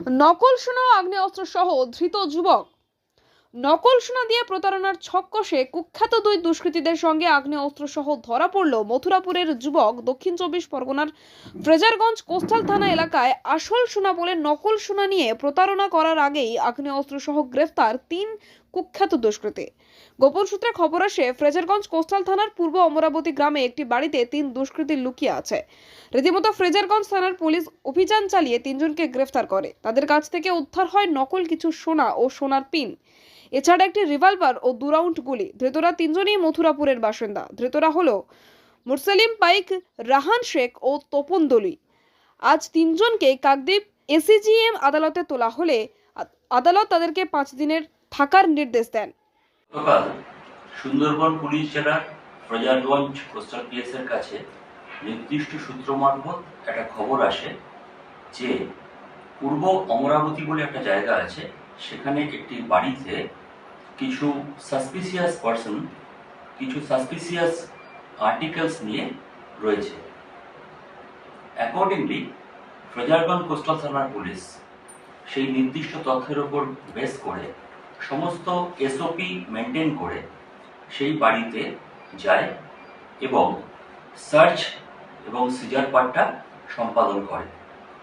নকল সোনা আগ্নেয়াস্ত্র সহ ধৃত যুবক। নকল সোনা দিয়ে প্রতারণার ছক কষে কুখ্যাত দুই দুষ্কৃতীদের সঙ্গে আগ্নেয়াস্ত্র সহ ধরা পড়ল মথুরাপুরের যুবক দক্ষিণ চব্বিশ পরগনার ফ্রেজারগঞ্জ কোস্টাল থানা এলাকায় আসল সোনা বলে নকল সোনা নিয়ে প্রতারণা করার আগেই আগ্নেয়াস্ত্র সহ গ্রেফতার তিন কুখ্যাত দুষ্কৃতী। গোপন সূত্রে খবর আসে, ফ্রেজারগঞ্জ কোস্টাল থানার পূর্ব অমরাবতী গ্রামে একটি বাড়িতে তিন দুষ্কৃতী লুকিয়ে আছে। রীতিমতো ফ্রেজারগঞ্জ থানার পুলিশ অভিযান চালিয়ে তিনজনকে গ্রেফতার করে। তাদের কাছ থেকে উদ্ধার হয় নকল কিছু সোনা ও সোনার পিন। এছাড়া একটি রিভলভার ও দু রাউন্ড গুলি। ধৃতরা তিনজনই মথুরাপুরের বাসিন্দা। ধৃতরা হল মুরসালিম পাইক রাহান শেখ ও তপন দলুই। আজ তিনজনকে কাকদ্বীপ এসিজিএম আদালতে তোলা হলে আদালত তাদেরকে পাঁচ দিনের থাকার নির্দেশ দেন। সুন্দরবন পুলিশ জেলার ফ্রেজারগঞ্জ কোস্টাল পিএসের কাছে নির্দিষ্ট সূত্র মারফত একটা খবর আসে যে পূর্ব অমরাবতী বলে একটা জায়গা আছে, সেখানে একটি বাড়িতে কিছু সাসপিসিয়াস পার্সন কিছু সাসপিসিয়াস আর্টিকেলস নিয়ে রয়েছে। অ্যাকর্ডিংলি ফ্রেজারগঞ্জ কোস্টাল থানার পুলিশ সেই নির্দিষ্ট তথ্যের উপর বেস করে সমস্ত এসওপি মেনটেন করে সেই বাড়িতে যায় এবং সার্চ এবং সিজার পার্টটা সম্পাদন করে,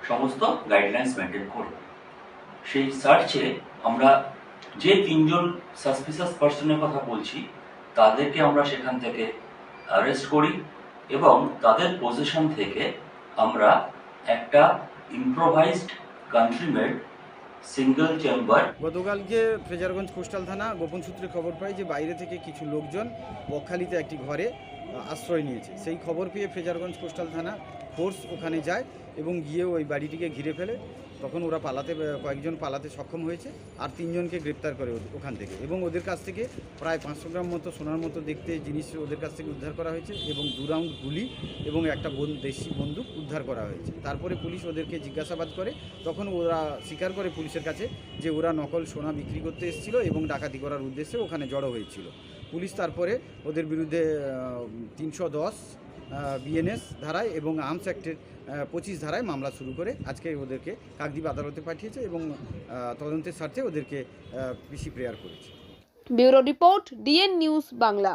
সমস্ত গাইডলাইন্স মেনটেন করে। সেই সার্চে আমরা যে তিনজন সাসপিসাস পার্সনের কথা বলছি, তাদেরকে আমরা সেখান থেকে অ্যারেস্ট করি এবং তাদের পজিশন থেকে আমরা একটা improvised country made single chamber. গতকালকে ফ্রেজারগঞ্জ কোস্টাল থানা গোপন সূত্রে খবর পাই যে বাইরে থেকে কিছু লোকজন বকখালিতে একটি ঘরে আশ্রয় নিয়েছে। সেই খবর পেয়ে ফ্রেজারগঞ্জ কোস্টাল থানা ফোর্স ওখানে যায় এবং গিয়ে ওই বাড়িটিকে ঘিরে ফেলে। তখন ওরা পালাতে, কয়েকজন পালাতে সক্ষম হয়েছে আর তিনজনকে গ্রেপ্তার করে ওখান থেকে এবং ওদের কাছ থেকে প্রায় পাঁচশো গ্রাম মতো সোনার মতো দেখতে জিনিস ওদের কাছ থেকে উদ্ধার করা হয়েছে এবং দু রাউন্ড গুলি এবং একটা দেশি বন্দুক উদ্ধার করা হয়েছে। তারপরে পুলিশ ওদেরকে জিজ্ঞাসাবাদ করে, তখন ওরা স্বীকার করে পুলিশের কাছে যে ওরা নকল সোনা বিক্রি করতে এসেছিল এবং ডাকাতি করার উদ্দেশ্যে ওখানে জড়ো হয়েছিল। পুলিশ তারপরে ওদের বিরুদ্ধে তিনশো দশ বিএনএস ধারায় এবং আর্মস অ্যাক্টের পঁচিশ ধারায় মামলা শুরু করে আজকে ওদেরকে কাকদ্বীপ আদালতে পাঠিয়েছে এবং তদন্তের স্বার্থে ওদেরকে পিসি প্রেয়ার করেছে। Bureau report DN news Bangla.